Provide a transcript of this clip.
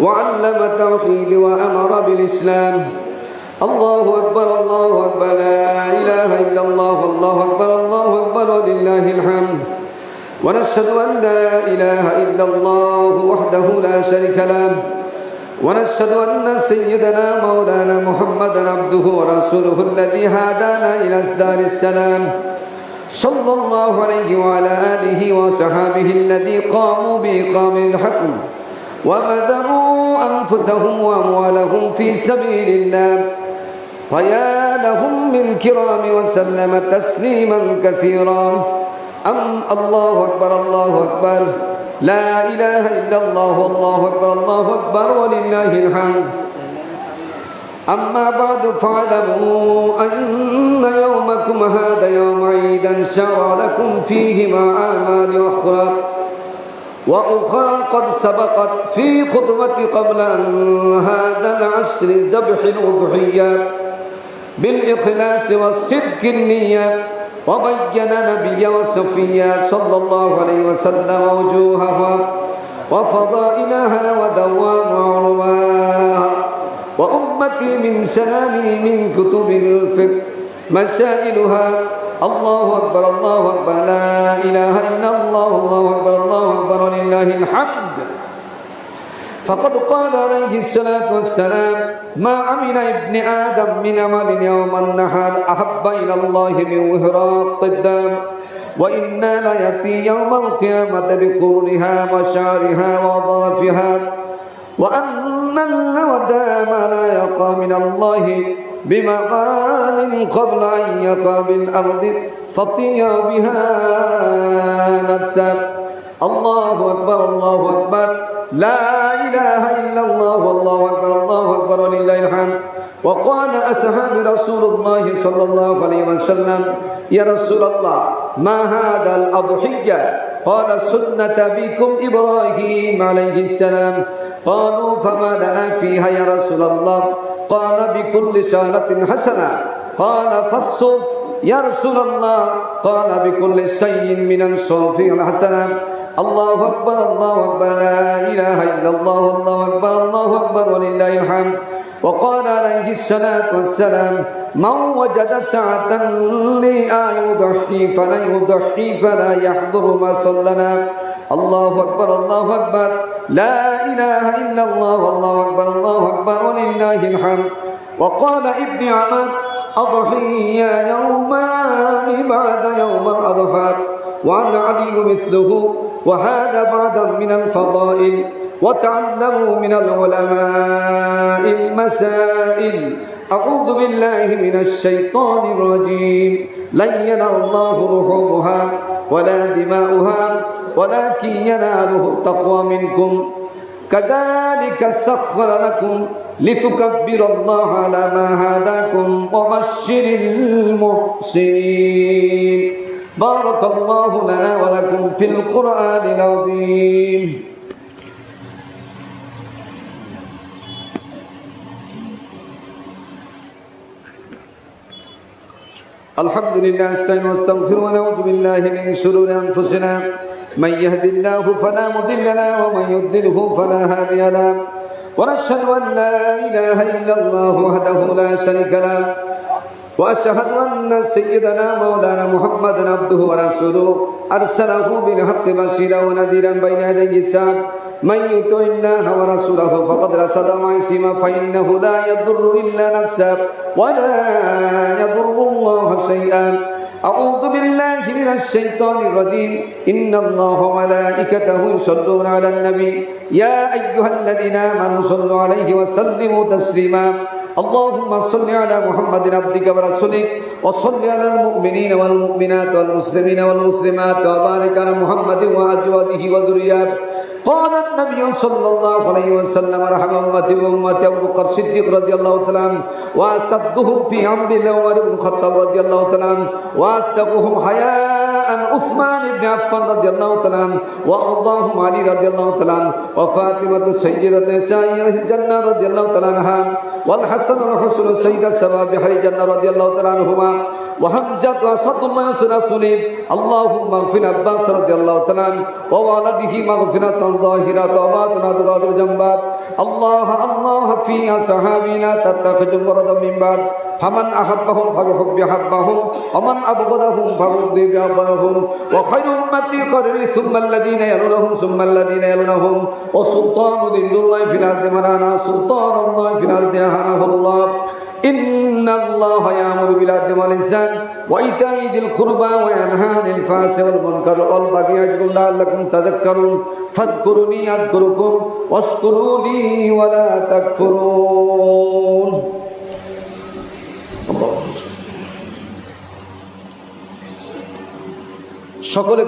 وعلم التوحيد وأمر بالإسلام. الله أكبر الله أكبر لا إله إلا الله الله أكبر الله أكبر ولله الحمد. ونشهد أن لا إله إلا الله وحده لا شريك له. ونشهد أن سيدنا مولانا محمدا عبده ورسوله الذي هدانا إلى أسدار السلام. صلى الله عليه وعلى آله وصحابه الذي قاموا بإقام الحكم. وبذلوا أنفسهم وأموالهم في سبيل الله. فيا لهم من كرام وسلم تسليما كثيرا. أم الله أكبر الله أكبر. لا إله إلا الله الله أكبر الله أكبر ولله الحمد. أما بعد فاعلموا أن يومكم هذا يوم عيدا شرع لكم فيه مع أعمال أخرى. وأخرى قد سبقت في خطبة قبل أن هذا العشر ذبح الأضحية بالإخلاص والصدق النية وبين نبي وصفيا صلى الله عليه وسلم وجوهها وفضائلها ودوام عرواها وأمتي من سناني من كتب الفقه مسائلها الله أكبر الله أكبر لا إله إلا الله الله أكبر الله أكبر ولله الحمد. فقد قال عليه الصلاة والسلام ما عمل ابن آدم من عمل يوم النحر أحب إلى الله من وهراق الدم وإنا ليأتي يوم القيامة بقرنها وشعرها وظرفها وأن الودام لا يقى من الله بمقال قبل أن يقى بالأرض فطي بها نفسه. الله أكبر الله أكبر. لا إله إلا الله والله أكبر الله أكبر ولله الحمد. وقال أصحاب رسول الله صلى الله عليه وسلم يا رسول الله ما هذا الأضحية؟ قال سنة بكم إبراهيم عليه السلام. قالوا فما لنا فيها يا رسول الله. قال بكل شارة حسنة. قال فالصوف يا رسول الله. قال بكل شيء من الصوف الحسنة. الله أكبر الله أكبر لا إله إلا الله الله أكبر الله أكبر ولله الحمد. وقال عليه الصلاة والسلام من وجد سعة لأن يضحي فلا يضحي فلا يحضر ما صلنا. الله أكبر الله أكبر. لا إله إلا الله الله أكبر الله أكبر ولله الحمد. وقال ابن عمر أضحي يومان بعد يوم الأضحى. وعن علي مثله وهذا بعضا من الفضائل وتعلموا من العلماء المسائل. أعوذ بالله من الشيطان الرجيم. لن ينال الله لحومها ولا دماؤها ولكن يناله التقوى منكم. كذلك سخر لكم لتكبر الله على ما هداكم وبشر المحسنين. بارك الله لنا ولكم في القرآن العظيم الحمد لله استعين واستغفر ونعوذ بالله من شرور انفسنا من يهد الله فلا مضل له ومن يضلله فلا هادي له ونشهد ان لا اله الا الله وحده لا شريك له وأشهد أن سيدنا مولانا محمد عبده ورسوله. أرسله بالحق بشيرا ونذيرا بين يدي الساعة من يطع الله ورسوله فقد رشد معصما فإنه لا يضر إلا نفسه ولا يضر الله شيئا. أعوذ بالله من الشيطان الرجيم إن الله وملائكته يصلون على النبي يا أيها الذين آمنوا صلوا عليه وسلموا تسليما اللهم صل على محمد عبدك ورسولك وصل على المؤمنين والمؤمنات والمسلمين والمسلمات وبارك على محمد وأزواجه وذرياته قال النبي صلى الله عليه وسلم رحم أمتي وأمتي أبو بكر الصديق رضي الله تعالى عنه وأصدهم في أمر الله عمر بن الخطاب رضي الله تعالى عنه وأصدقهم حياء عن عثمان بن عفان رضي الله تعالى عنه وارضاهم علي رضي الله تعالى عنه وفاطمه سيده سائر الجنه رضي الله تعالى عنها والحسن والحسن السيده سباب بحر الجنه رضي الله تعالى عنهما وحمزه واسد الله رسوله اللهم اغفر عباس رضي الله تعالى عنه ووالده مغفرة ظاهرة وباطنة تغادر جنبا الله الله في أصحابنا تتخذ وردا من بعد فمن أحبهم فبحب أحبهم ومن أبغضهم فبغض بأبغضهم وخير أمتي قرني ثم الذين يلونهم ثم الذين يلونهم وسلطان ذل الله في الأرض من أنا سلطان الله في الأرض أهانه الله إن الله يأمر بالعدل والإحسان وإيتاء ذي القربى وينهى عن الفحشاء والمنكر والبغي يعظكم لعلكم تذكرون فاذكروني أذكركم واشكروا لي ولا تكفرون সকলে